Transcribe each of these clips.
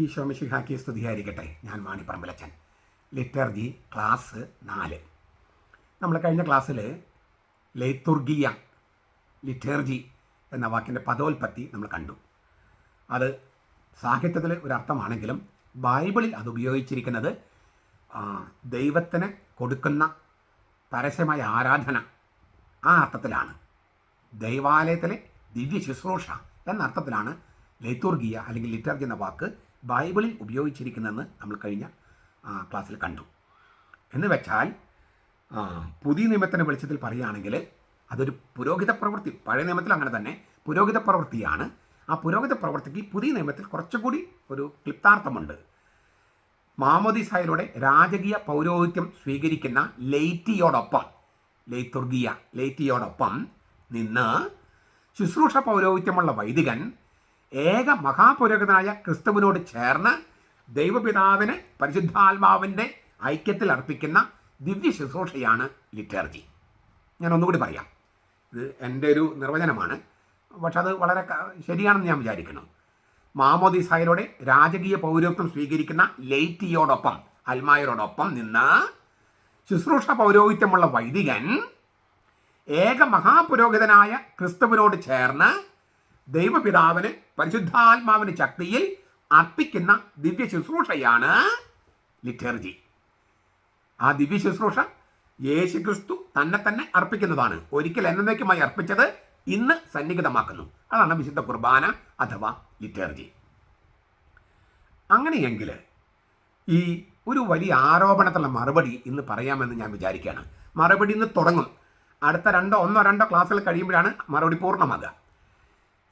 ഈ ശോമിഷിഹാക്കി സ്തുതിയായിരിക്കട്ടെ ഞാൻ മാണിപ്പറമ്പലച്ചൻ ലിറ്റർജി ക്ലാസ് നാല്. നമ്മൾ കഴിഞ്ഞ ക്ലാസ്സിൽ ലൈത്തുർഗിയ ലിറ്റർജി എന്ന വാക്കിന്റെ പദോൽപ്പത്തി നമ്മൾ കണ്ടു. അത് സാഹിത്യത്തിൽ ഒരർത്ഥമാണെങ്കിലും ബൈബിളിൽ അത് ഉപയോഗിച്ചിരിക്കുന്നത് ദൈവത്തിന് കൊടുക്കുന്ന പരസ്യമായ ആരാധന. ആ അർത്ഥത്തിലാണ്. ദൈവാലയത്തിലെ ദിവ്യ ശുശ്രൂഷ എന്ന അർത്ഥത്തിലാണ് ലൈത്തുർഗിയ അല്ലെങ്കിൽ ലിറ്റർജി എന്ന വാക്ക് ബൈബിളിൽ ഉപയോഗിച്ചിരിക്കുന്നതെന്ന് നമ്മൾ കഴിഞ്ഞ ക്ലാസ്സിൽ കണ്ടു. എന്ന് വെച്ചാൽ പുതിയ നിയമത്തിന്റെ വെളിച്ചത്തിൽ പറയുകയാണെങ്കിൽ അതൊരു പുരോഹിത പ്രവൃത്തി പഴയ നിയമത്തിൽ അങ്ങനെ തന്നെ പുരോഹിത പ്രവൃത്തിയാണ്. ആ പുരോഹിത പ്രവൃത്തിക്ക് പുതിയ നിയമത്തിൽ കുറച്ചുകൂടി ഒരു ക്ലിപ്താർത്ഥമുണ്ട്. മാമോദിസായിലൂടെ രാജകീയ പൗരോഹിത്യം സ്വീകരിക്കുന്ന ലൈറ്റിയോടൊപ്പം ലൈത്തുർഗിയ ലൈറ്റിയോടൊപ്പം നിന്ന് ശുശ്രൂഷ പൗരോഹിത്യമുള്ള വൈദികൻ ഏക മഹാപുരോഹിതനായ ക്രിസ്തുവിനോട് ചേർന്ന് ദൈവപിതാവിന് പരിശുദ്ധാത്മാവിന്റെ ഐക്യത്തിൽ അർപ്പിക്കുന്ന ദിവ്യ ശുശ്രൂഷയാണ് ലിറ്റർജി. ഞാൻ ഒന്നുകൂടി പറയാം. ഇത് എന്റെ ഒരു നിർവചനമാണ്. പക്ഷെ അത് വളരെ ശരിയാണെന്ന് ഞാൻ വിചാരിക്കുന്നു. മാമോദിസായരോടെ രാജകീയ പൗരോത്വം സ്വീകരിക്കുന്ന ലൈറ്റിയോടൊപ്പം അൽമായരോടൊപ്പം നിന്ന് ശുശ്രൂഷ പൗരോഹിത്യമുള്ള വൈദികൻ ഏക മഹാപുരോഹിതനായ ക്രിസ്തുവിനോട് ചേർന്ന് ദൈവപിതാവിന് പരിശുദ്ധാത്മാവിന് ശക്തിയിൽ അർപ്പിക്കുന്ന ദിവ്യ ശുശ്രൂഷയാണ് ലിറ്റർജി. ആ ദിവ്യ ശുശ്രൂഷ യേശു ക്രിസ്തു തന്നെ തന്നെ അർപ്പിക്കുന്നതാണ്. ഒരിക്കൽ എന്നേക്കുമായി അർപ്പിച്ചത് ഇന്ന് സന്നിഹിതമാക്കുന്നു. അതാണ് വിശുദ്ധ കുർബാന അഥവാ ലിറ്റർജി. അങ്ങനെയെങ്കിൽ ഈ ഒരു വലിയ ആരോപണത്തിലുള്ള മറുപടി ഇന്ന് പറയാമെന്ന് ഞാൻ വിചാരിക്കുകയാണ്. മറുപടി ഇന്ന് തുടങ്ങും. അടുത്ത രണ്ടോ ഒന്നോ രണ്ടോ ക്ലാസ്സുകൾ കഴിയുമ്പോഴാണ് മറുപടി പൂർണമാകുക.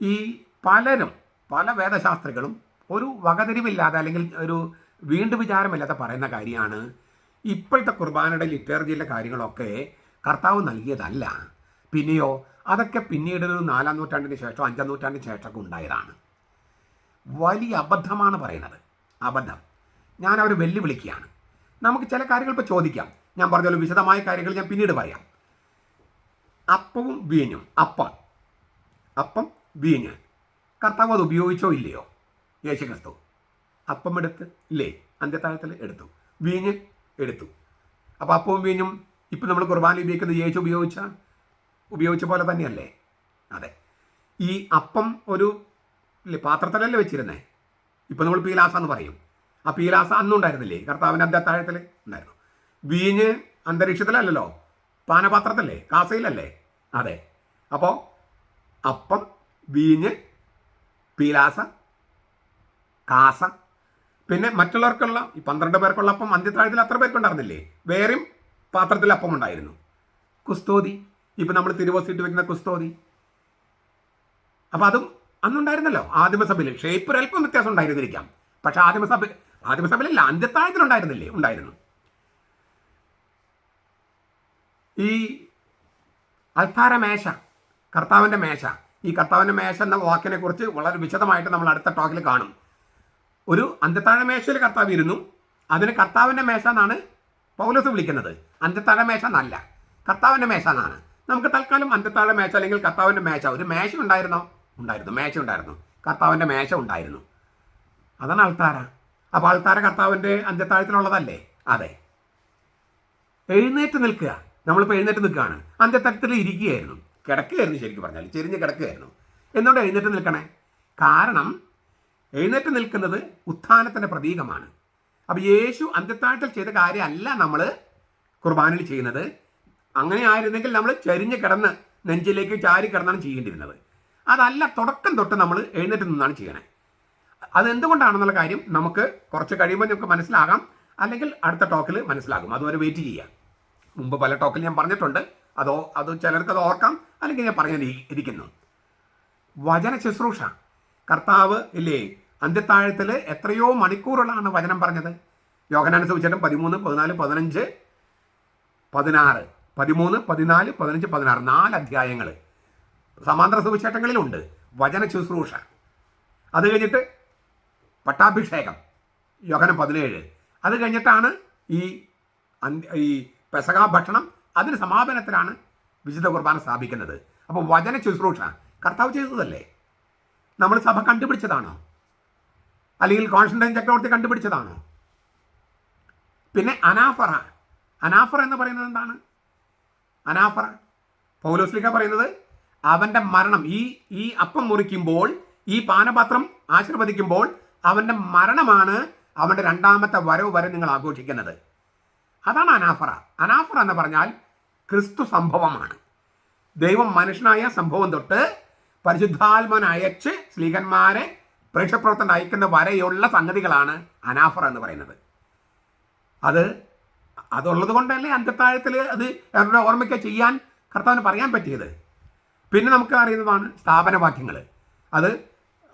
ഈ പലരും പല വേദശാസ്ത്രികളും ഒരു വകതിരിവില്ലാതെ അല്ലെങ്കിൽ ഒരു വീണ്ടും വിചാരമില്ലാതെ പറയുന്ന കാര്യമാണ്. ഇപ്പോഴത്തെ കുർബാനയുടെ ലിറ്റർജിയിലെ കാര്യങ്ങളൊക്കെ കർത്താവ് നൽകിയതല്ല. പിന്നെയോ അതൊക്കെ പിന്നീട് ഒരു നാലാം നൂറ്റാണ്ടിന് ശേഷം അഞ്ചാം നൂറ്റാണ്ടിന് ശേഷമൊക്കെ ഉണ്ടായതാണ്. വലിയ അബദ്ധമാണ് പറയുന്നത്. അബദ്ധം. ഞാൻ അവർ വെല്ലുവിളിക്കുകയാണ്. നമുക്ക് ചില കാര്യങ്ങൾ ഇപ്പോൾ ചോദിക്കാം. ഞാൻ പറഞ്ഞ പോലെ വിശദമായ കാര്യങ്ങൾ ഞാൻ പിന്നീട് പറയാം. അപ്പവും വീഞ്ഞും. അപ്പം. അപ്പം വീഞ്ഞ് കർത്താവ് അത് ഉപയോഗിച്ചോ ഇല്ലയോ? യേശു ക്രിസ്തു അപ്പം എടുത്ത് ഇല്ലേ? അന്ത്യത്താഴത്തിൽ എടുത്തു. വീഞ്ഞ് എടുത്തു. അപ്പോൾ അപ്പവും വീഞ്ഞും ഇപ്പം നമ്മൾ കുർബാന ഉപയോഗിക്കുന്നത് യേശു ഉപയോഗിച്ച ഉപയോഗിച്ച പോലെ തന്നെയല്ലേ? അതെ. ഈ അപ്പം ഒരു പാത്രത്തിലല്ലേ വെച്ചിരുന്നേ? ഇപ്പം നമ്മൾ പീലാസ എന്ന് പറയും. ആ പീലാസ അന്നും ഉണ്ടായിരുന്നില്ലേ? കർത്താവിന്റെ അന്ത്യത്താഴത്തിൽ ഉണ്ടായിരുന്നു. വീഞ്ഞ് അന്തരീക്ഷത്തിലല്ലല്ലോ? പാനപാത്രത്തിലല്ലേ? കാസയിലല്ലേ? അതെ. അപ്പോൾ അപ്പം വീഞ്ഞ് പീലാസ കാസ. പിന്നെ മറ്റുള്ളവർക്കുള്ള ഈ പന്ത്രണ്ട് പേർക്കുള്ള അപ്പം അന്ത്യത്താഴത്തിൽ അത്ര പേർക്കുണ്ടായിരുന്നില്ലേ? വേറെയും പാത്രത്തിൽ അപ്പം ഉണ്ടായിരുന്നു. കുസ്തോതി. ഇപ്പം നമ്മൾ തിരുവോസിട്ട് വെക്കുന്ന കുസ്തോതി. അപ്പം അതും അന്നുണ്ടായിരുന്നല്ലോ ആദിമസഭയിൽ. ഷേപ്പ് അല്പം വ്യത്യാസം ഉണ്ടായിരുന്നിരിക്കാം. പക്ഷെ ആദിമസഭ ആദിമസഭയിലല്ല അന്ത്യത്താഴത്തിലുണ്ടായിരുന്നില്ലേ? ഉണ്ടായിരുന്നു. ഈ അൽത്താര മേശ കർത്താവിന്റെ മേശ ഈ കർത്താവിന്റെ മേശ എന്ന വാക്കിനെ കുറിച്ച് വളരെ വിശദമായിട്ട് നമ്മൾ അടുത്ത ടോക്കിൽ കാണും. ഒരു അന്ത്യത്താഴ മേശയിൽ കർത്താവ് ഇരുന്നു. അതിന് കർത്താവിന്റെ മേശ എന്നാണ് പൗലസ് വിളിക്കുന്നത്. അന്ത്യത്താഴ മേശ എന്നല്ല. കർത്താവിന്റെ മേശ എന്നാണ്. നമുക്ക് തൽക്കാലം അന്ത്യത്താഴ മേശ അല്ലെങ്കിൽ കർത്താവിന്റെ മേശ ഒരു മേശ ഉണ്ടായിരുന്നോ? ഉണ്ടായിരുന്നു. മേശ ഉണ്ടായിരുന്നു. കർത്താവിന്റെ മേശ ഉണ്ടായിരുന്നു. അതാണ് ആൾത്താര. അപ്പോൾ ആൾത്താര കർത്താവിന്റെ അന്ത്യത്താഴത്തിലുള്ളതല്ലേ? അതെ. എഴുന്നേറ്റ് നിൽക്കുക. നമ്മളിപ്പോൾ എഴുന്നേറ്റ് നിൽക്കുകയാണ്. അന്ത്യത്തരത്തിൽ ഇരിക്കുകയായിരുന്നു. കിടക്കുകയായിരുന്നു ശരിക്കും പറഞ്ഞാൽ ചെരിഞ്ഞ് കിടക്കുകയായിരുന്നു. എന്തുകൊണ്ട് എഴുന്നേറ്റ് നിൽക്കണേ? കാരണം എഴുന്നേറ്റ് നിൽക്കുന്നത് ഉത്ഥാനത്തിന്റെ പ്രതീകമാണ്. അപ്പോൾ യേശു അന്ത്യത്താഴ്ചയിൽ ചെയ്ത കാര്യമല്ല നമ്മൾ കുർബാനയിൽ ചെയ്യുന്നത്. അങ്ങനെ ആയിരുന്നെങ്കിൽ നമ്മൾ ചരിഞ്ഞ് കിടന്ന് നെഞ്ചിലേക്ക് ചാരി കിടന്നാണ് ചെയ്യേണ്ടിയിരുന്നത്. അതല്ല തുടക്കം തൊട്ട് നമ്മൾ എഴുന്നേറ്റ് നിന്നാണ് ചെയ്യണേ. അതെന്തുകൊണ്ടാണെന്നുള്ള കാര്യം നമുക്ക് കുറച്ച് കഴിയുമ്പോൾ നമുക്ക് മനസ്സിലാകാം. അല്ലെങ്കിൽ അടുത്ത ടോക്കിൽ മനസ്സിലാകും. അതുവരെ വെയിറ്റ് ചെയ്യാം മുമ്പ് പല ടോക്കിൽ ഞാൻ പറഞ്ഞിട്ടുണ്ട്. അതോ അത് ചിലർക്ക് അത് ഓർക്കാം. അല്ലെങ്കിൽ ഞാൻ പറഞ്ഞു ഇരി- ഇരിക്കുന്നു. വചന ശുശ്രൂഷ. കർത്താവ് ഇല്ലേ അന്ത്യത്താഴത്തിൽ എത്രയോ മണിക്കൂറുകളാണ് വചനം പറഞ്ഞത്. യോഗനാന സുവിശേഷം പതിമൂന്ന് പതിനാല് പതിനഞ്ച് പതിനാറ്. പതിമൂന്ന് പതിനാല് പതിനഞ്ച് പതിനാറ്. നാല് അധ്യായങ്ങൾ സമാന്തര സുവിശേഷങ്ങളിലുണ്ട്. വചന ശുശ്രൂഷ. അത് കഴിഞ്ഞിട്ട് പട്ടാഭിഷേകം. യോഗനം പതിനേഴ്. അത് കഴിഞ്ഞിട്ടാണ് ഈ ഈ പെസകാ ഭക്ഷണം. അതിന് സമാപനത്തിലാണ് വിശുദ്ധ കുർബാന സ്ഥാപിക്കുന്നത്. അപ്പോൾ വചന ശുശ്രൂഷ. കർത്താവ് ചെയ്തതല്ലേ? നമ്മൾ സഭ കണ്ടുപിടിച്ചതാണോ? അല്ലെങ്കിൽ കോൺസ്റ്റന്റൈൻ ചക്രവർത്തി കണ്ടുപിടിച്ചതാണോ? പിന്നെ അനാഫറ. അനാഫറ എന്ന് പറയുന്നത് എന്താണ്? അനാഫറ. പൗലോസ്ലിക്ക പറയുന്നത് അവന്റെ മരണം ഈ ഈ അപ്പം മുറിക്കുമ്പോൾ ഈ പാനപാത്രം ആശീർവദിക്കുമ്പോൾ അവന്റെ മരണമാണ് അവന്റെ രണ്ടാമത്തെ വരവ് വരെ നിങ്ങൾ ആഘോഷിക്കുന്നത്. അതാണ് അനാഫറ. അനാഫറ എന്ന് പറഞ്ഞാൽ ക്രിസ്തു സംഭവമാണ്. ദൈവം മനുഷ്യനായ സംഭവം തൊട്ട് പരിശുദ്ധാത്മൻ അയച്ച് സ്ലീഹന്മാരെ പ്രേക്ഷപ്രവർത്തനം അയക്കുന്ന വരെയുള്ള സംഗതികളാണ് അനാഫർ എന്ന് പറയുന്നത്. അത് അതുള്ളത് കൊണ്ടല്ലേ അന്തത്താഴത്തിൽ അത് അവരുടെ ഓർമ്മയ്ക്ക് ചെയ്യാൻ കർത്താവിന് പറയാൻ പറ്റിയത്. പിന്നെ നമുക്ക് അറിയുന്നതാണ് സ്ഥാപനവാക്യങ്ങൾ. അത്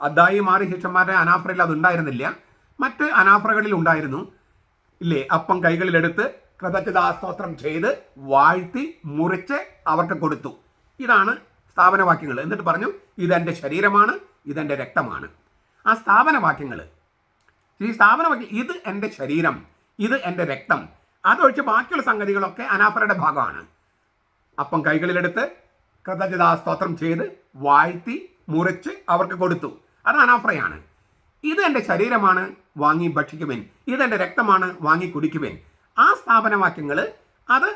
അദ്ദായി മാറി ശിഷ്യന്മാരുടെ അനാഫറയിൽ അത് ഉണ്ടായിരുന്നില്ല. മറ്റ് അനാഫറകളിൽ ഉണ്ടായിരുന്നു. ഇല്ലേ? അപ്പം കൈകളിലെടുത്ത് കൃതജ്ഞതാസ്തോത്രം ചെയ്ത് വാഴ്ത്തി മുറിച്ച് അവർക്ക് കൊടുത്തു. ഇതാണ് സ്ഥാപനവാക്യങ്ങൾ. എന്നിട്ട് പറഞ്ഞു ഇതെന്റെ ശരീരമാണ് ഇതെന്റെ രക്തമാണ്. ആ സ്ഥാപനവാക്യങ്ങൾ ഈ സ്ഥാപനവാക്യം ഇത് എന്റെ ശരീരം ഇത് എന്റെ രക്തം. അതൊഴിച്ച് ബാക്കിയുള്ള സംഗതികളൊക്കെ അനാഫറയുടെ ഭാഗമാണ്. അപ്പം കൈകളിലെടുത്ത് കൃതജ്ഞതാസ്തോത്രം ചെയ്ത് വാഴ്ത്തി മുറിച്ച് അവർക്ക് കൊടുത്തു. അത് അനാഫറയാണ്. ഇത് എന്റെ ശരീരമാണ് വാങ്ങി ഭക്ഷിക്കുവേൻ. ഇതെന്റെ രക്തമാണ് വാങ്ങി കുടിക്കുവേൻ. സ്ഥാപനവാക്യങ്ങൾ അത്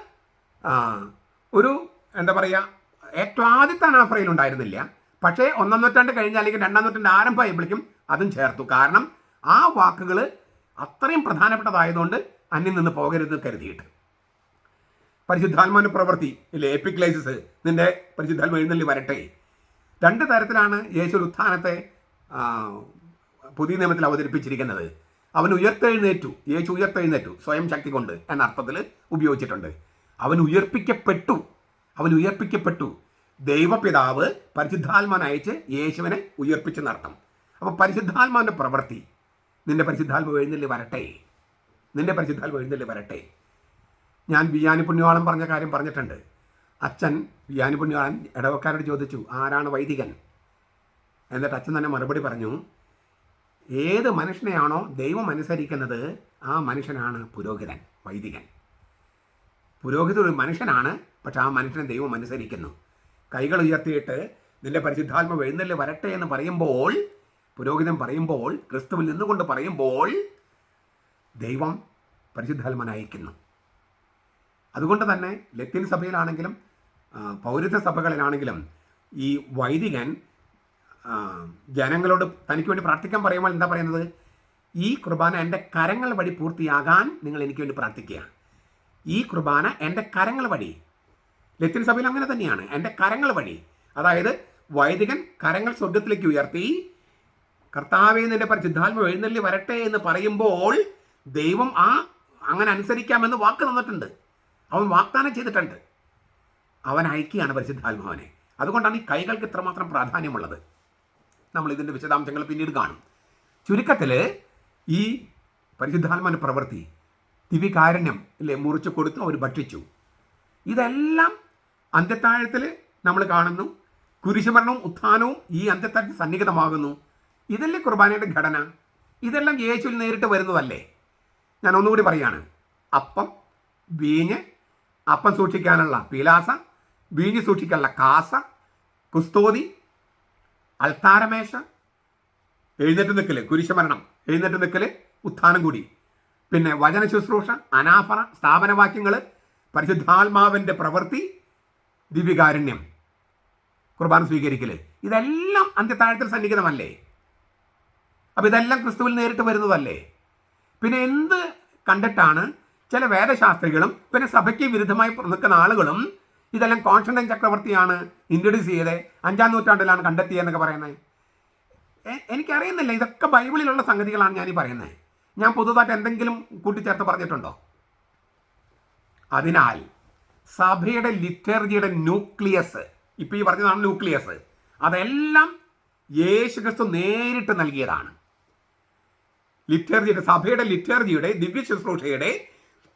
ഒരു എന്താ പറയുക ഏറ്റവും ആദ്യത്തെ അനാഫ്രയിൽ ഉണ്ടായിരുന്നില്ല. പക്ഷേ ഒന്നാം നൂറ്റാണ്ട് കഴിഞ്ഞ അല്ലെങ്കിൽ രണ്ടാം നൂറ്റാണ്ട് ആരംഭമായപ്പോഴേക്കും അതും ചേർത്തു. കാരണം ആ വാക്കുകൾ അത്രയും പ്രധാനപ്പെട്ടതായതുകൊണ്ട് അന്യം നിന്ന് പോകരുത് കരുതിയിട്ട്. പരിശുദ്ധാത്മാവിന്റെ പ്രവൃത്തി ഇല്ലേ എപ്പിക്ലൈസിസ് നിന്റെ പരിശുദ്ധാത്മ എഴുന്നള്ളി വരട്ടെ. രണ്ട് തരത്തിലാണ് യേശു ഉത്ഥാനത്തെ പുതിയ നിയമത്തിൽ അവതരിപ്പിച്ചിരിക്കുന്നത്. അവൻ ഉയർത്തെഴുന്നേറ്റു. യേശു ഉയർത്തെഴുന്നേറ്റു. സ്വയം ശക്തി കൊണ്ട് എന്ന അർത്ഥത്തിൽ ഉപയോഗിച്ചിട്ടുണ്ട്. അവൻ ഉയർപ്പിക്കപ്പെട്ടു. അവൻ ഉയർപ്പിക്കപ്പെട്ടു. ദൈവപിതാവ് പരിശുദ്ധാത്മാൻ അയച്ച് യേശുവിനെ ഉയർപ്പിച്ചെന്നർത്ഥം അപ്പോൾ പരിശുദ്ധാത്മാവിന്റെ പ്രവൃത്തി നിന്റെ പരിശുദ്ധാത്മ എഴുന്നള്ളി വരട്ടെ. നിന്റെ പരിശുദ്ധാത്മ എഴുന്നള്ളി വരട്ടെ. ഞാൻ ബിയാനി പുണ്യവാളം പറഞ്ഞ കാര്യം പറഞ്ഞിട്ടുണ്ട്. അച്ഛൻ ബിയാനി പുണ്യവാളൻ ഇടവക്കാരോട് ചോദിച്ചു ആരാണ് വൈദികൻ? എന്നിട്ട് അച്ഛൻ തന്നെ മറുപടി പറഞ്ഞു ഏത് മനുഷ്യനെയാണോ ദൈവം അനുസരിക്കുന്നത് ആ മനുഷ്യനാണ് പുരോഹിതൻ വൈദികൻ. പുരോഹിതൻ ഒരു മനുഷ്യനാണ് പക്ഷെ ആ മനുഷ്യനെ ദൈവം അനുസരിക്കുന്നു. കൈകൾ ഉയർത്തിയിട്ട് നിന്റെ പരിശുദ്ധാത്മ എഴുന്നള്ളി വരട്ടെ എന്ന് പറയുമ്പോൾ പുരോഹിതൻ പറയുമ്പോൾ ക്രിസ്തുവിൽ നിന്നുകൊണ്ട് പറയുമ്പോൾ ദൈവം പരിശുദ്ധാത്മനയക്കുന്നു അതുകൊണ്ട് തന്നെ ലത്തീൻ സഭയിലാണെങ്കിലും പൗരത്വ സഭകളിലാണെങ്കിലും ഈ വൈദികൻ ജനങ്ങളോട് തനിക്ക് വേണ്ടി പ്രാർത്ഥിക്കാൻ പറയുമ്പോൾ എന്താ പറയുന്നത്? ഈ കുർബാന എന്റെ കരങ്ങൾ വഴി പൂർത്തിയാകാൻ നിങ്ങൾ എനിക്ക് വേണ്ടി പ്രാർത്ഥിക്കുക. ഈ കുർബാന എന്റെ കരങ്ങൾ വഴി. ലത്തിൻ സഭയിൽ അങ്ങനെ തന്നെയാണ്. എന്റെ കരങ്ങൾ വഴി. അതായത് വൈദികൻ കരങ്ങൾ സ്വർഗത്തിലേക്ക് ഉയർത്തി കർത്താവെ നിന്റെ പരിശുദ്ധാത്മ എഴുന്നള്ളി വരട്ടെ എന്ന് പറയുമ്പോൾ ദൈവം ആ അങ്ങനെ അനുസരിക്കാമെന്ന് വാക്ക് തന്നിട്ടുണ്ട്. അവൻ വാഗ്ദാനം ചെയ്തിട്ടുണ്ട്. അവൻ അയക്കുകയാണ് പരിശുദ്ധാത്മാവനെ. അതുകൊണ്ടാണ് ഈ കൈകൾക്ക് ഇത്രമാത്രം പ്രാധാന്യമുള്ളത്. നമ്മൾ ഇതിന്റെ വിശദാംശങ്ങൾ പിന്നീട് കാണും. ചുരുക്കത്തിൽ ഈ പരിശുദ്ധാത്മാന പ്രവൃത്തി ദിവ്യകാരുണ്യം അല്ലേ മുറിച്ച് കൊടുത്തു അവർ ഭക്ഷിച്ചു. ഇതെല്ലാം അന്ത്യത്താഴത്തിൽ നമ്മൾ കാണുന്നു. കുരിശുമരണവും ഉത്ഥാനവും ഈ അന്ത്യത്താഴത്തിൽ സന്നിഹിതമാകുന്നു. ഇതല്ലേ കുർബാനയുടെ ഘടന? ഇതെല്ലാം യേശുവിൽ നേരിട്ട് വരുന്നതല്ലേ? ഞാൻ ഒന്നുകൂടി പറയാണ്. അപ്പം വീഞ്ഞ് അപ്പം സൂക്ഷിക്കാനുള്ള പീലാസ വീഞ്ഞ് സൂക്ഷിക്കാനുള്ള കാസ കുസ്തോതി അൾത്താരമേശ എഴുന്നേറ്റ് നിൽക്കൽ കുരിശമരണം എഴുന്നേറ്റ് നിൽക്കൽ ഉത്ഥാനം കൂടി. പിന്നെ വചന ശുശ്രൂഷ അനാഫറ സ്ഥാപനവാക്യങ്ങൾ പരിശുദ്ധാത്മാവിന്റെ പ്രവൃത്തി ദിവ്യകാരുണ്യം കുർബാന സ്വീകരിക്കൽ. ഇതെല്ലാം അന്ത്യത്താഴത്തിൽ സന്നിഹിതമല്ലേ? അപ്പം ഇതെല്ലാം ക്രിസ്തുവിൽ നേരിട്ട് വരുന്നതല്ലേ? പിന്നെ എന്ത് കണ്ടിട്ടാണ് ചില വേദശാസ്ത്രികളും പിന്നെ സഭയ്ക്ക് വിരുദ്ധമായി നിൽക്കുന്ന ആളുകളും ഇതെല്ലാം കോൺസ്റ്റന്റൈൻ ചക്രവർത്തിയാണ് ഇൻട്രൊഡ്യൂസ് ചെയ്തത്. അഞ്ചാം നൂറ്റാണ്ടിലാണ് കണ്ടെത്തിയെന്നൊക്കെ പറയുന്നത്. എനിക്കറിയുന്നില്ല ഇതൊക്കെ ബൈബിളിലുള്ള സംഗതികളാണ് ഞാൻ ഈ പറയുന്നത്. ഞാൻ പുതുതായിട്ട് എന്തെങ്കിലും കൂട്ടിച്ചേർത്ത് പറഞ്ഞിട്ടുണ്ടോ? അതിനാൽ സഭയുടെ ലിറ്റർജിയുടെ ന്യൂക്ലിയസ് ഇപ്പം ഈ പറഞ്ഞതാണ് ന്യൂക്ലിയസ് അതെല്ലാം യേശു ക്രിസ്തു നേരിട്ട് നൽകിയതാണ്. ലിറ്റർജിയുടെ സഭയുടെ ലിറ്റർജിയുടെ ദിവ്യ ശുശ്രൂഷയുടെ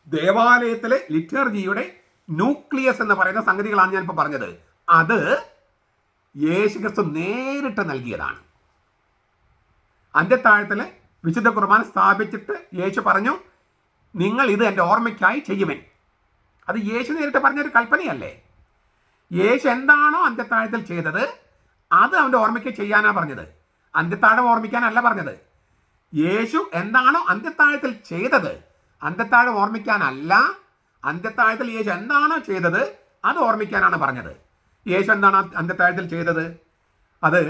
ദേവാലയത്തിലെ ലിറ്റർജിയുടെ ന്യൂക്ലിയസ് എന്ന് പറയുന്ന സംഗതികളാണ് ഞാൻ ഞാനിപ്പോൾ പറഞ്ഞത്. അത് യേശു ക്രിസ്തു നേരിട്ട് നൽകിയതാണ്. അന്ത്യത്താഴത്തിൽ വിശുദ്ധ കുർബാന സ്ഥാപിച്ചിട്ട് യേശു പറഞ്ഞു നിങ്ങൾ ഇത് എന്റെ ഓർമ്മയ്ക്കായി ചെയ്യുവൻ. അത് യേശു നേരിട്ട് പറഞ്ഞൊരു കൽപ്പനയല്ലേ? യേശു എന്താണോ അന്ത്യത്താഴത്തിൽ ചെയ്തത് അത് അവന്റെ ഓർമ്മയ്ക്ക് ചെയ്യാനാണ് പറഞ്ഞത്. അന്ത്യത്താഴം ഓർമ്മിക്കാനല്ല പറഞ്ഞത്. യേശു എന്താണോ അന്ത്യത്താഴത്തിൽ ചെയ്തത് അന്ത്യത്താഴം ഓർമ്മിക്കാനല്ല അന്ത്യത്താഴത്തിൽ യേശു എന്താണ് ചെയ്തത്? അത് ഓർമ്മിക്കാനാണ് പറഞ്ഞത്. യേശു എന്താണ് അന്ത്യത്താഴത്തിൽ ചെയ്തത്? അത്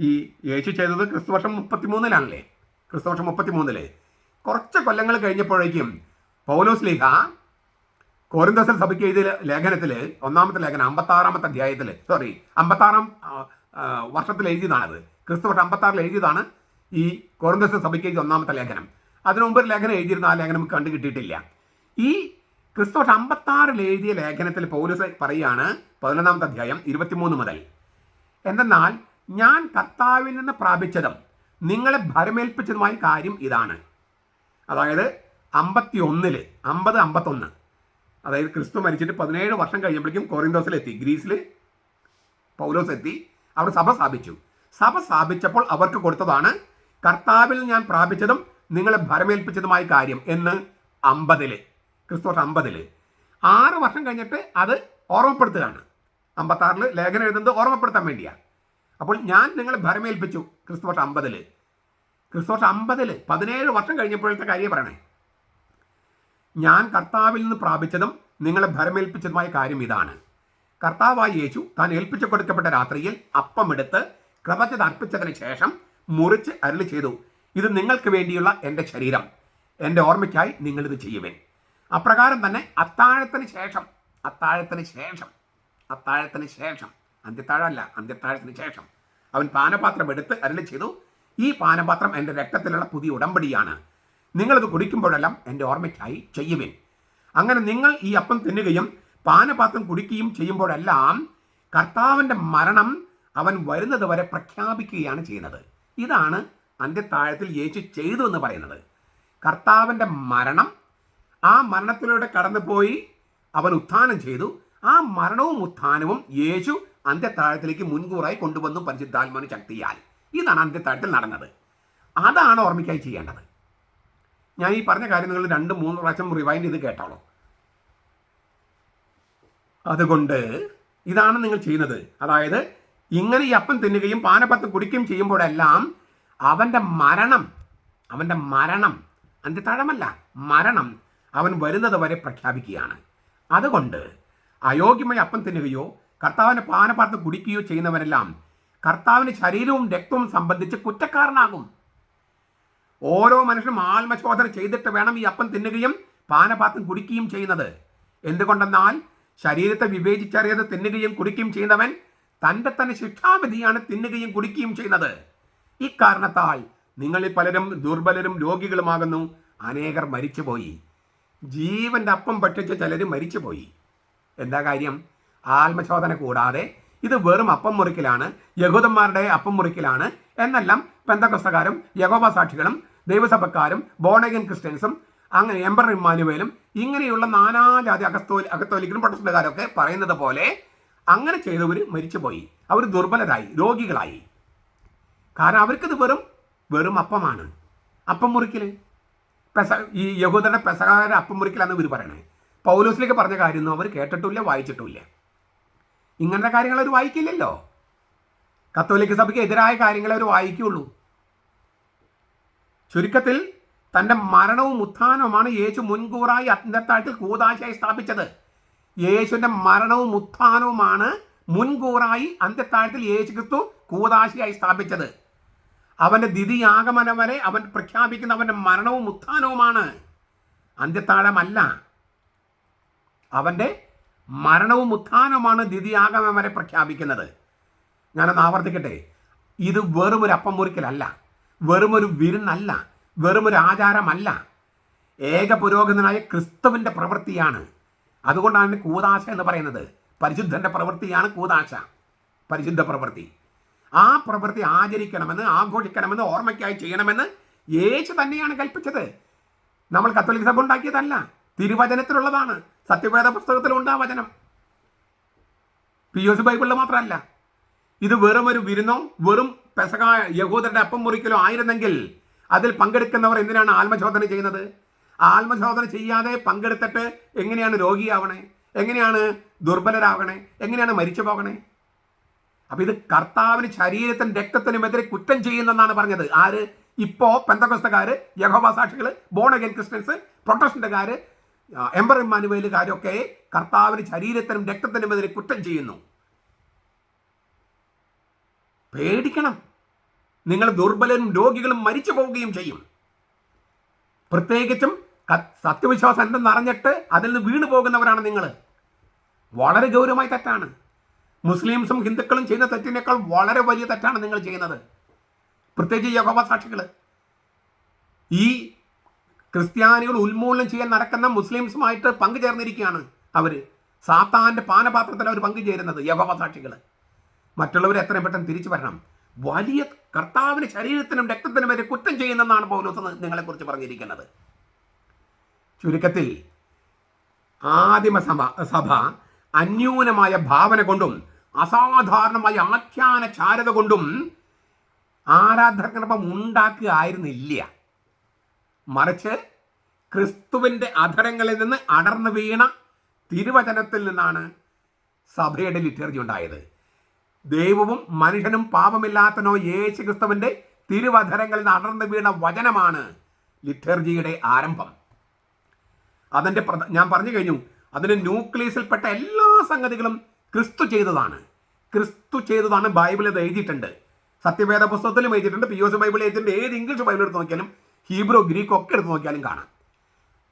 ഈ യേശു ചെയ്തത് ക്രിസ്തു വർഷം മുപ്പത്തി മൂന്നിലാണല്ലേ ക്രിസ്തു വർഷം ക്രിസ്തുവർഷം മുപ്പത്തിമൂന്നിൽ. കുറച്ച് കൊല്ലങ്ങൾ കഴിഞ്ഞപ്പോഴേക്കും പൗലോസ് ലീഹ കോരിന്തസൽ സഭയ്ക്ക് എഴുതിയ ലേഖനത്തിൽ ഒന്നാമത്തെ ലേഖനം അമ്പത്താറാമത്തെ അധ്യായത്തിൽ സോറി അമ്പത്താറാം വർഷത്തിൽ എഴുതിയതാണത്. ക്രിസ്തു വർഷം അമ്പത്താറിൽ എഴുതിയതാണ് ഈ കോരിന്തസൽ സഭയ്ക്ക് എഴുതിയ ഒന്നാമത്തെ ലേഖനം. അതിനു മുമ്പ് ലേഖനം എഴുതിയിരുന്ന ആ ലേഖനം കണ്ടു കിട്ടിയിട്ടില്ല ഈ ക്രിസ്തു വർഷം അമ്പത്താറിൽ എഴുതിയ ലേഖനത്തിൽ പൗലോസ് പറയുകയാണ് പതിനൊന്നാമത്തെ അധ്യായം ഇരുപത്തിമൂന്ന് മുതൽ. എന്തെന്നാൽ ഞാൻ കർത്താവിൽ നിന്ന് പ്രാപിച്ചതും നിങ്ങളെ ഭരമേൽപ്പിച്ചതുമായ കാര്യം ഇതാണ്. അതായത് അമ്പത്തി ഒന്നിൽ അമ്പത് അമ്പത്തൊന്ന്. അതായത് ക്രിസ്തു മരിച്ചിട്ട് പതിനേഴ് വർഷം കഴിഞ്ഞപ്പോഴേക്കും കോറിന്തോസിലെത്തി ഗ്രീസിൽ പൗലോസ് എത്തി അവിടെ സഭ സ്ഥാപിച്ചു. സഭ സ്ഥാപിച്ചപ്പോൾ അവർക്ക് കൊടുത്തതാണ് കർത്താവിൽ ഞാൻ പ്രാപിച്ചതും നിങ്ങളെ ഭരമേൽപ്പിച്ചതുമായ കാര്യം എന്ന് അമ്പതിൽ. ക്രിസ്തു വർഷം അമ്പതിൽ. ആറ് വർഷം കഴിഞ്ഞിട്ട് അത് ഓർമ്മപ്പെടുത്തുകയാണ്. അമ്പത്താറിൽ ലേഖനം എഴുതുന്നത് ഓർമ്മപ്പെടുത്താൻ വേണ്ടിയാണ് അപ്പോൾ ഞാൻ നിങ്ങളെ ഭരമേൽപ്പിച്ചു ക്രിസ്തുവർഷം വർഷം ക്രിസ്തുവർഷം ക്രിസ്തു വർഷം അമ്പതിൽ പതിനേഴ് വർഷം കഴിഞ്ഞപ്പോഴത്തെ കാര്യം പറയണേ. ഞാൻ കർത്താവിൽ നിന്ന് പ്രാപിച്ചതും നിങ്ങളെ ഭരമേൽപ്പിച്ചതുമായ കാര്യം ഇതാണ്. കർത്താവായി യേശു താൻ ഏൽപ്പിച്ചു കൊടുക്കപ്പെട്ട രാത്രിയിൽ അപ്പമെടുത്ത് ക്രമത്തിൽ അർപ്പിച്ചതിന് ശേഷം മുറിച്ച് അരുളി ചെയ്തു. ഇത് നിങ്ങൾക്ക് വേണ്ടിയുള്ള എന്റെ ശരീരം. എന്റെ ഓർമ്മയ്ക്കായി നിങ്ങളിത് ചെയ്യുവേൻ. അപ്രകാരം തന്നെ അത്താഴത്തിന് ശേഷം അത്താഴത്തിന് ശേഷം അത്താഴത്തിന് ശേഷം അന്ത്യത്താഴമല്ല അന്ത്യത്താഴത്തിന് ശേഷം. അവൻ പാനപാത്രം എടുത്ത് അരുളി ചെയ്തു ഈ പാനപാത്രം എന്റെ രക്തത്തിലുള്ള പുതിയ ഉടമ്പടിയാണ്. നിങ്ങളിത് കുടിക്കുമ്പോഴെല്ലാം എന്റെ ഓർമ്മയ്ക്കായി ചെയ്യുവിൻ. അങ്ങനെ നിങ്ങൾ ഈ അപ്പം തിന്നുകയും പാനപാത്രം കുടിക്കുകയും ചെയ്യുമ്പോഴെല്ലാം കർത്താവിന്റെ മരണം അവൻ വരുന്നത് വരെ പ്രഖ്യാപിക്കുകയാണ് ചെയ്യുന്നത്. ഇതാണ് അന്ത്യത്താഴത്തിൽ യേശു ചെയ്തു എന്ന് പറയുന്നത്. കർത്താവിന്റെ മരണം ആ മരണത്തിലൂടെ കടന്നുപോയി അവൻ ഉത്ഥാനം ചെയ്തു. ആ മരണവും ഉത്ഥാനവും യേശു അന്ത്യത്താഴത്തിലേക്ക് മുൻകൂറായി കൊണ്ടുവന്നു പരിശുദ്ധാത്മാവിന് ശക്തിയാൽ. ഇതാണ് അന്ത്യത്താഴത്തിൽ നടന്നത്. അതാണ് ഓർമ്മിക്കായി ചെയ്യേണ്ടത്. ഞാൻ ഈ പറഞ്ഞ കാര്യം നിങ്ങൾ രണ്ട് മൂന്ന് പ്രാവശ്യം റിവൈൻഡ് ചെയ്ത് കേട്ടോളൂ. അതുകൊണ്ട് ഇതാണ് നിങ്ങൾ ചെയ്യുന്നത്. അതായത് ഇങ്ങനെ ഈ അപ്പം തിന്നുകയും പാനപ്പത്ത് കുടിക്കുകയും ചെയ്യുമ്പോഴെല്ലാം അവന്റെ മരണം അവന്റെ മരണം അന്ത്യത്താഴമല്ല മരണം അവൻ വരുന്നത് വരെ പ്രഖ്യാപിക്കുകയാണ്. അതുകൊണ്ട് അയോഗ്യമായി അപ്പം തിന്നുകയോ കർത്താവിനെ പാനപാത്രം കുടിക്കുകയോ ചെയ്യുന്നവരെല്ലാം കർത്താവിന് ശരീരവും രക്തവും സംബന്ധിച്ച് കുറ്റക്കാരനാകും. ഓരോ മനുഷ്യനും ആത്മശോധന ചെയ്തിട്ട് വേണം ഈ അപ്പം തിന്നുകയും പാനപാത്രം കുടിക്കുകയും ചെയ്യുന്നത്. എന്തുകൊണ്ടെന്നാൽ ശരീരത്തെ വിവേചിച്ചറിയാതെ തിന്നുകയും കുടിക്കുകയും ചെയ്യുന്നവൻ തന്റെ തന്നെ ശിക്ഷാവിധിയാണ് തിന്നുകയും കുടിക്കുകയും ചെയ്യുന്നത്. ഇക്കാരണത്താൽ നിങ്ങളിൽ പലരും ദുർബലരും രോഗികളുമാകുന്നു. അനേകർ മരിച്ചുപോയി. ജീവന്റെ അപ്പം ഭക്ഷിച്ച ചിലർ മരിച്ചുപോയി. എന്താ കാര്യം? ആത്മശോധന കൂടാതെ ഇത് വെറും അപ്പം മുറിക്കലാണ് യഹൂദന്മാരുടെ അപ്പം മുറിക്കലാണ് എന്നെല്ലാം പെന്തക്കസ്തക്കാരും യഹോവ സാക്ഷികളും ദൈവസഭക്കാരും ബോണഗൻ ക്രിസ്ത്യൻസും അങ്ങനെ എംബർ ഇമ്മാനുവേലും ഇങ്ങനെയുള്ള നാനാജാതി അകസ്തോ അകത്തോലിക്കലും പ്രൊട്ടസ്റ്റന്റുകാരൊക്കെ പറയുന്നത് പോലെ അങ്ങനെ ചെയ്തവർ മരിച്ചുപോയി. അവർ ദുർബലരായി രോഗികളായി. കാരണം അവർക്കിത് വെറും വെറും അപ്പമാണ്. അപ്പം മുറിക്കൽ പെസ ഈ യഹൂദരുടെ പെസകാര അപ്പം മുറിക്കലാന്ന് ഇവർ പറയണേ. പൗലോസിലേക്ക് പറഞ്ഞ കാര്യമൊന്നും അവർ കേട്ടിട്ടില്ല വായിച്ചിട്ടില്ല. ഇങ്ങനത്തെ കാര്യങ്ങൾ അവർ വായിക്കില്ലല്ലോ. കത്തോലിക്ക സഭയ്ക്ക് എതിരായ കാര്യങ്ങൾ അവർ വായിക്കുള്ളൂ. ചുരുക്കത്തിൽ തന്റെ മരണവും ഉത്ഥാനവുമാണ് യേശു മുൻകൂറായി അന്ത്യത്താഴത്തിൽ കൂതാശയായി സ്ഥാപിച്ചത്. യേശുവിന്റെ മരണവും ഉത്ഥാനവുമാണ് മുൻകൂറായി അന്ത്യത്താഴത്തിൽ യേശു ക്രിസ്തു കൂതാശയായി സ്ഥാപിച്ചത്. അവന്റെ ദിതിയാഗമനം വരെ അവൻ പ്രഖ്യാപിക്കുന്ന അവന്റെ മരണവും ഉത്ഥാനവുമാണ്. അന്ത്യത്താഴമല്ല അവന്റെ മരണവും ഉത്ഥാനവുമാണ് ദിതിയാഗമം വരെ പ്രഖ്യാപിക്കുന്നത്. ഞാനൊന്ന് ആവർത്തിക്കട്ടെ. ഇത് വെറും ഒരു അപ്പം മുറിക്കലല്ല വെറും ഒരു വിരുന്നല്ല. വെറും ഒരു ആചാരമല്ല ഏക പുരോഗതനായ ക്രിസ്തുവിന്റെ പ്രവൃത്തിയാണ്. അതുകൊണ്ടാണ് കൂതാശ എന്ന് പറയുന്നത്. പരിശുദ്ധന്റെ പ്രവൃത്തിയാണ് കൂതാശ. പരിശുദ്ധ പ്രവൃത്തി. ആ പ്രവൃത്തി ആചരിക്കണമെന്ന് ആഘോഷിക്കണമെന്ന് ഓർമ്മയ്ക്കായി ചെയ്യണമെന്ന് യേശു തന്നെയാണ് കൽപ്പിച്ചത്. നമ്മൾ കത്തോലിക്ക സഭ ഉണ്ടാക്കിയതല്ല തിരുവചനത്തിലുള്ളതാണ്. സത്യവേദ പുസ്തകത്തിലുണ്ട് ആ വചനം. പി ഒ സി ബൈബിളിൽ മാത്രമല്ല. ഇത് വെറും ഒരു വിരുന്നോ വെറും പെസക യഹൂദരുടെ അപ്പം മുറിക്കലോ ആയിരുന്നെങ്കിൽ അതിൽ പങ്കെടുക്കുന്നവർ എന്തിനാണ് ആത്മശോധന ചെയ്യുന്നത്? ആത്മശോധന ചെയ്യാതെ പങ്കെടുത്തിട്ട് എങ്ങനെയാണ് രോഗിയാവണേ? എങ്ങനെയാണ് ദുർബലരാകണേ എങ്ങനെയാണ് മരിച്ചു പോകണേ അപ്പൊ ഇത് കർത്താവിന് ശരീരത്തിനും രക്തത്തിനുമെതിരെ കുറ്റം ചെയ്യുന്നെന്നാണ് പറഞ്ഞത്. ആര്? ഇപ്പോ പെന്തകോസ്തക്കാർ യഹോബ സാക്ഷികൾ ബോണഗൻ ക്രിസ്ത്യൻസ് പ്രൊട്ടസ്റ്റന്റുകാര് എംബർ ഇമ്മാനുവേലുകാരൊക്കെ കർത്താവിന് ശരീരത്തിനും രക്തത്തിനും എതിരെ കുറ്റം ചെയ്യുന്നു. പേടിക്കണം. നിങ്ങൾ ദുർബലരും രോഗികളും മരിച്ചു പോവുകയും ചെയ്യും. പ്രത്യേകിച്ചും സത്യവിശ്വാസം എന്തെന്ന് അറിഞ്ഞിട്ട് അതിൽ നിന്ന് വീണു പോകുന്നവരാണ് നിങ്ങൾ വളരെ ഗൗരവമായി തെറ്റാണ്. മുസ്ലിംസും ഹിന്ദുക്കളും ചെയ്യുന്ന തെറ്റിനേക്കാൾ വളരെ വലിയ തെറ്റാണ് നിങ്ങൾ ചെയ്യുന്നത്. പ്രത്യേകിച്ച് യഹോവ സാക്ഷികൾ ഈ ക്രിസ്ത്യാനികൾ ഉന്മൂലനം ചെയ്യാൻ നടക്കുന്ന മുസ്ലിംസുമായിട്ട് പങ്കുചേർന്നിരിക്കുകയാണ് അവർ സാത്താന്റെ പാനപാത്രത്തിൽ അവർ പങ്കുചേരുന്നത് യഹോവ സാക്ഷികൾ മറ്റുള്ളവർ എത്രയും പെട്ടെന്ന് തിരിച്ചു വരണം. വലിയ കർത്താവിന് ശരീരത്തിനും രക്തത്തിനും വരെ കുറ്റം ചെയ്യുന്നെന്നാണ് പൗലോസ് നിങ്ങളെക്കുറിച്ച് പറഞ്ഞിരിക്കുന്നത്. ചുരുക്കത്തിൽ ആദിമ സഭ സഭ അന്യൂനമായ ഭാവന കൊണ്ടും അസാധാരണമായ ആഖ്യാന ചാരത കൊണ്ടും ആരാധനക്രമം ഉണ്ടാക്കുകയായിരുന്നില്ല മറിച്ച് ക്രിസ്തുവിന്റെ അധരങ്ങളിൽ നിന്ന് അടർന്നു വീണ തിരുവചനത്തിൽ നിന്നാണ് സഭയുടെ ലിറ്റർജി ഉണ്ടായത്. ദൈവവും മനുഷ്യനും പാപമില്ലാത്തനോ യേശു ക്രിസ്തുവിന്റെ തിരുവധരങ്ങളിൽ നിന്ന് അടർന്നു വീണ വചനമാണ് ലിറ്റർജിയുടെ ആരംഭം. അതിന്റെ ഞാൻ പറഞ്ഞു കഴിഞ്ഞു. അതിന്റെ ന്യൂക്ലിയസിൽപ്പെട്ട എല്ലാ സംഗതികളും ക്രിസ്തു ചെയ്തതാണ്. ക്രിസ്തു ചെയ്തതാണ് ബൈബിൾ ഇത് എഴുതിയിട്ടുണ്ട്. സത്യവേദ പുസ്തകത്തിലും എഴുതിയിട്ടുണ്ട്. പി എസ് ബൈബിൾ എഴുതിയിട്ടുണ്ട്. ഏത് ഇംഗ്ലീഷ് ബൈബിൾ എടുത്ത് നോക്കിയാലും ഹീബ്രോ ഗ്രീക്ക് ഒക്കെ എടുത്ത് നോക്കിയാലും കാണാം.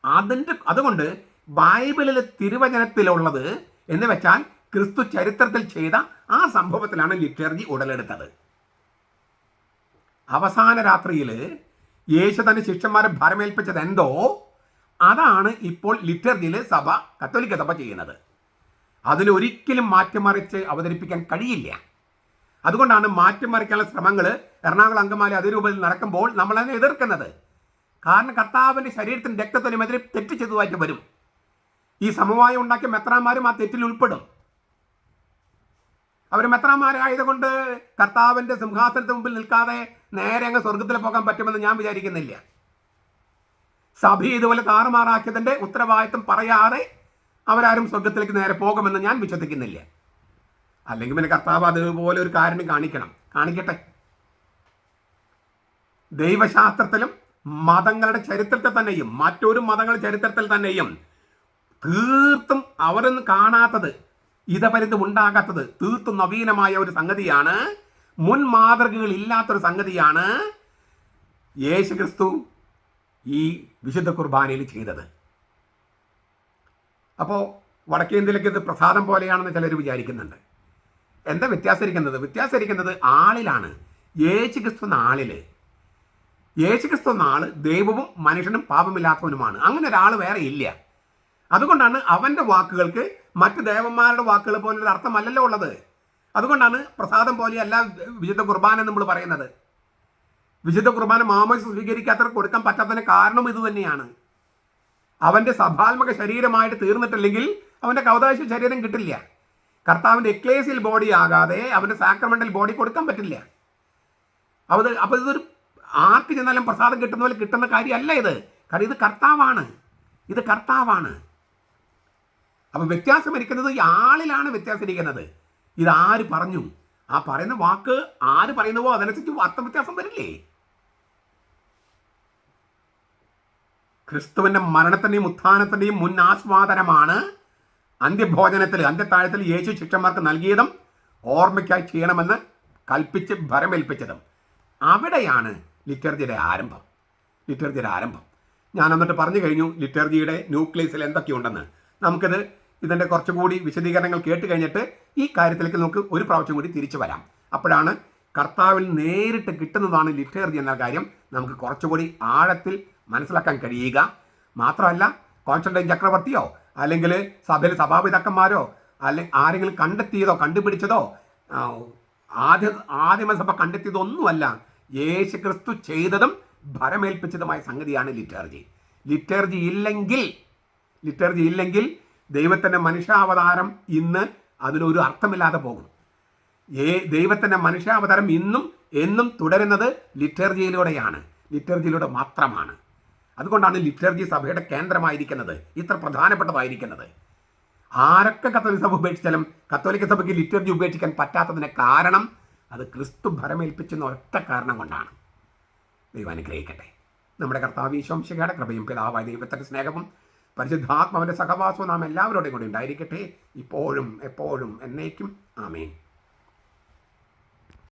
അതിന്റെ അതുകൊണ്ട് ബൈബിളിലെ തിരുവചനത്തിലുള്ളത് എന്ന് വെച്ചാൽ ക്രിസ്തു ചരിത്രത്തിൽ ചെയ്ത ആ സംഭവത്തിലാണ് ലിറ്റർജി ഉടലെടുത്തത്. അവസാന രാത്രിയിൽ യേശു തന്റെ ശിഷ്യന്മാരെ ഭരമേൽപ്പിച്ചത് എന്തോ? അതാണ് ഇപ്പോൾ ലിറ്റർജിയിൽ സഭ കത്തോലിക്ക സഭ ചെയ്യുന്നത്. അതിലൊരിക്കലും മാറ്റിമറിച്ച് അവതരിപ്പിക്കാൻ കഴിയില്ല. അതുകൊണ്ടാണ് മാറ്റിമറിക്കാനുള്ള ശ്രമങ്ങൾ എറണാകുളം അങ്കമാലി അതിരൂപത്തിൽ നടക്കുമ്പോൾ നമ്മൾ അതിനെ എതിർക്കുന്നത്. കാരണം കർത്താവിന്റെ ശരീരത്തിന് രക്തത്തിനുമെതിരെ തെറ്റ് ചെയ്തതായിട്ട് വരും. ഈ സമവായം ഉണ്ടാക്കിയ മെത്രാന്മാരും ആ തെറ്റിൽ ഉൾപ്പെടും. അവർ മെത്രാന്മാരായതുകൊണ്ട് കർത്താവിന്റെ സിംഹാസനത്തിന് മുമ്പിൽ നിൽക്കാതെ നേരെ അങ്ങ് സ്വർഗത്തിൽ പോകാൻ പറ്റുമെന്ന് ഞാൻ വിചാരിക്കുന്നില്ല. സഭ ഇതുപോലെ താറുമാറാക്കിയതിന്റെ ഉത്തരവാദിത്വം പറയാതെ അവരാരും സ്വർഗത്തിലേക്ക് നേരെ പോകുമെന്ന് ഞാൻ വിശ്വസിക്കുന്നില്ല. അല്ലെങ്കിൽ പിന്നെ കർത്താവ് അതുപോലെ ഒരു കാര്യം കാണിക്കണം. കാണിക്കട്ടെ. ദൈവശാസ്ത്രത്തിലും മതങ്ങളുടെ ചരിത്രത്തിൽ തന്നെയും മറ്റൊരു മതങ്ങളുടെ ചരിത്രത്തിൽ തന്നെയും തീർത്തും അവരൊന്നും കാണാത്തത് ഇതപരിത് ഉണ്ടാകാത്തത് തീർത്തും നവീനമായ ഒരു സംഗതിയാണ്. മുൻ മാതൃകകൾ ഇല്ലാത്തൊരു സംഗതിയാണ് യേശു ക്രിസ്തു ഈ വിശുദ്ധ കുർബാനയിൽ ചെയ്തത്. അപ്പോൾ വടക്കേ ഇന്ത്യയിലേക്ക് ഇത് പ്രസാദം പോലെയാണെന്ന് ചിലർ വിചാരിക്കുന്നുണ്ട്. എന്താ വ്യത്യാസരിക്കുന്നത്? വ്യത്യാസരിക്കുന്നത് ആളിലാണ്. യേശു ക്രിസ്തു എന്ന ആളിൽ യേശു ക്രിസ്തു എന്ന ആൾ ദൈവവും മനുഷ്യനും പാപമില്ലാത്തവനുമാണ്. അങ്ങനെ ഒരാൾ വേറെ ഇല്ല. അതുകൊണ്ടാണ് അവന്റെ വാക്കുകൾക്ക് മറ്റ് ദേവന്മാരുടെ വാക്കുകൾ പോലൊരു അർത്ഥമല്ലല്ലോ ഉള്ളത്. അതുകൊണ്ടാണ് പ്രസാദം പോലെയല്ല വിശുദ്ധ കുർബാന നമ്മൾ പറയുന്നത്. വിശുദ്ധ കുർബാന മാമോസ് സ്വീകരിക്കാത്തവർക്ക് കൊടുക്കാൻ പറ്റാത്തതിന് കാരണം ഇത് തന്നെയാണ്. അവന്റെ സഭാത്മക ശരീരമായിട്ട് തീർന്നിട്ടില്ലെങ്കിൽ അവന്റെ കൗതാശ ശരീരം കിട്ടില്ല. കർത്താവിന്റെ എക്ലേസിയൽ ബോഡി ആകാതെ അവന്റെ സാക്രമെന്റൽ ബോഡി കൊടുക്കാൻ പറ്റില്ല. അത് അപ്പോൾ ഇതൊരു ആർക്ക് ചെന്നാലും പ്രസാദം കിട്ടുന്ന പോലെ കിട്ടുന്ന കാര്യമല്ല ഇത്. കാരണം ഇത് കർത്താവാണ്. ഇത് കർത്താവാണ്. അപ്പോൾ വ്യത്യാസം ഇരിക്കുന്നത് ഈ ആളിലാണ് വ്യത്യാസം ഇരിക്കുന്നത്. ഇത് ആര് പറഞ്ഞു? ആ പറയുന്ന വാക്ക് ആര് പറയുന്നുവോ അതനുസരിച്ച് അർത്ഥം വ്യത്യാസം വരില്ലേ? ക്രിസ്തുവിന്റെ മരണത്തിന്റെയും ഉത്ഥാനത്തിന്റെയും മുൻ ആസ്വാദനമാണ് അന്ത്യഭോജനത്തിൽ അന്ത്യത്താഴത്തിൽ യേശു ശിഷ്യന്മാർക്ക് നൽകിയതും ഓർമ്മയ്ക്കായി ചെയ്യണമെന്ന് കൽപ്പിച്ച് ഭരമേൽപ്പിച്ചതും. അവിടെയാണ് ലിറ്റർജിയുടെ ആരംഭം. ലിറ്റർജിയുടെ ആരംഭം. ഞാൻ എന്നിട്ട് പറഞ്ഞു കഴിഞ്ഞു ലിറ്റർജിയുടെ ന്യൂക്ലിയസിൽ എന്തൊക്കെയുണ്ടെന്ന്. നമുക്കിത് ഇതിന്റെ കുറച്ചുകൂടി വിശദീകരണങ്ങൾ കേട്ട് കഴിഞ്ഞിട്ട് ഈ കാര്യത്തിലേക്ക് നമുക്ക് ഒരു പ്രാവശ്യം കൂടി തിരിച്ചു വരാം. അപ്പോഴാണ് കർത്താവിൽ നേരിട്ട് കിട്ടുന്നതാണ് ലിറ്റർജി എന്ന കാര്യം നമുക്ക് കുറച്ചുകൂടി ആഴത്തിൽ മനസ്സിലാക്കാൻ കഴിയുക. മാത്രമല്ല കോൺസ്റ്റന്റൈൻ ചക്രവർത്തിയോ അല്ലെങ്കിൽ സഭയിലെ സഭാപിതാക്കന്മാരോ അല്ലെ ആരെങ്കിലും കണ്ടെത്തിയതോ കണ്ടുപിടിച്ചതോ ആദ്യ ആദിമസഭ കണ്ടെത്തിയതൊന്നുമല്ല. യേശു ക്രിസ്തു ചെയ്തതും ഭരമേൽപ്പിച്ചതുമായ സംഗതിയാണ് ലിറ്റർജി. ലിറ്റർജി ഇല്ലെങ്കിൽ ലിറ്റർജി ഇല്ലെങ്കിൽ ദൈവത്തിന്റെ മനുഷ്യാവതാരം ഇന്ന് അതിനൊരു അർത്ഥമില്ലാതെ പോകും. ഏ ദൈവത്തിന്റെ മനുഷ്യാവതാരം ഇന്നും എന്നും തുടരുന്നത് ലിറ്റർജിയിലൂടെയാണ്. ലിറ്റർജിയിലൂടെ മാത്രമാണ്. അതുകൊണ്ടാണ് ലിറ്റർജി സഭയുടെ കേന്ദ്രമായിരിക്കുന്നത് ഇത്ര പ്രധാനപ്പെട്ടതായിരിക്കുന്നത്. ആരൊക്കെ കത്തോലിക് സഭ ഉപേക്ഷിച്ചാലും കത്തോലിക്ക സഭയ്ക്ക് ലിറ്റർജി ഉപേക്ഷിക്കാൻ പറ്റാത്തതിന് കാരണം അത് ക്രിസ്തു ഭരമേൽപ്പിച്ചെന്ന ഒറ്റ കാരണം കൊണ്ടാണ്. ദൈവം അനുഗ്രഹിക്കട്ടെ. നമ്മുടെ കർത്താവ് ഈശോംശികയുടെ കൃപയും പിതാവായ ദൈവത്തിന്റെ സ്നേഹവും പരിശുദ്ധാത്മാവിന്റെ സഹവാസവും നാം എല്ലാവരോടും കൂടി ഉണ്ടായിരിക്കട്ടെ. ഇപ്പോഴും എപ്പോഴും എന്നേക്കും. ആമേൻ.